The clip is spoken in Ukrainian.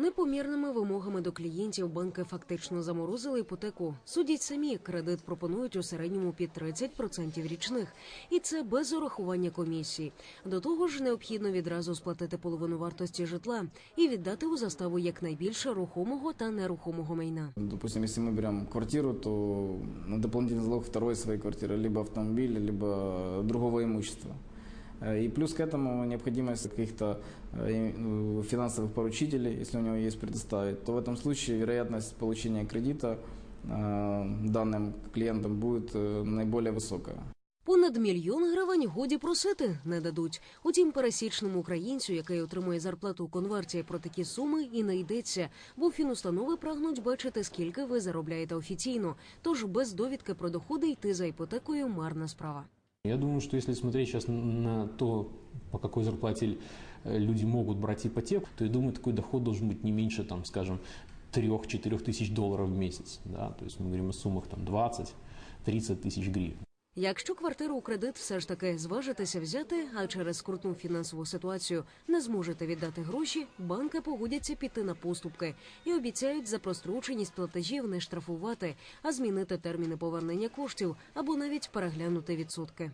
Непомірними вимогами до клієнтів банки фактично заморозили іпотеку. Судять самі, кредит пропонують у середньому під 30% річних, і це без урахування комісії. До того ж, необхідно відразу сплатити половину вартості житла і віддати у заставу якнайбільше рухомого та нерухомого майна. Допустим, если мы берем квартиру, то на дополнительный залог второй своей квартиры, либо автомобиля, либо другого имущества. Э, И плюс к этому необходимость каких-то э, и- финансовых поручителей, если у него есть предоставить, то в этом случае вероятность получения кредита э, данным клиентам будет э, наиболее высокая. Понад мільйон гривень годі просити не дадуть. Утім, пересічному українцю, який отримує зарплату у конверті, про такі суми і не йдеться, бо фінустанови прагнуть бачити, скільки ви заробляєте офіційно. Тож без довідки про доходи йти за іпотекою марна справа. Я думаю, что если смотреть сейчас на то, по какой зарплате э, люди могут брать ипотеку, то я думаю, такой доход должен быть не меньше, там, скажем, 3-4 тысяч долларов в месяц. Да? То есть мы говорим о суммах там, 20-30 тысяч гривен. Якщо квартиру у кредит все ж таки зважитеся взяти, а через скрутну фінансову ситуацію не зможете віддати гроші, банки погодяться піти на поступки і обіцяють за простроченість платежів не штрафувати, а змінити терміни повернення коштів або навіть переглянути відсотки.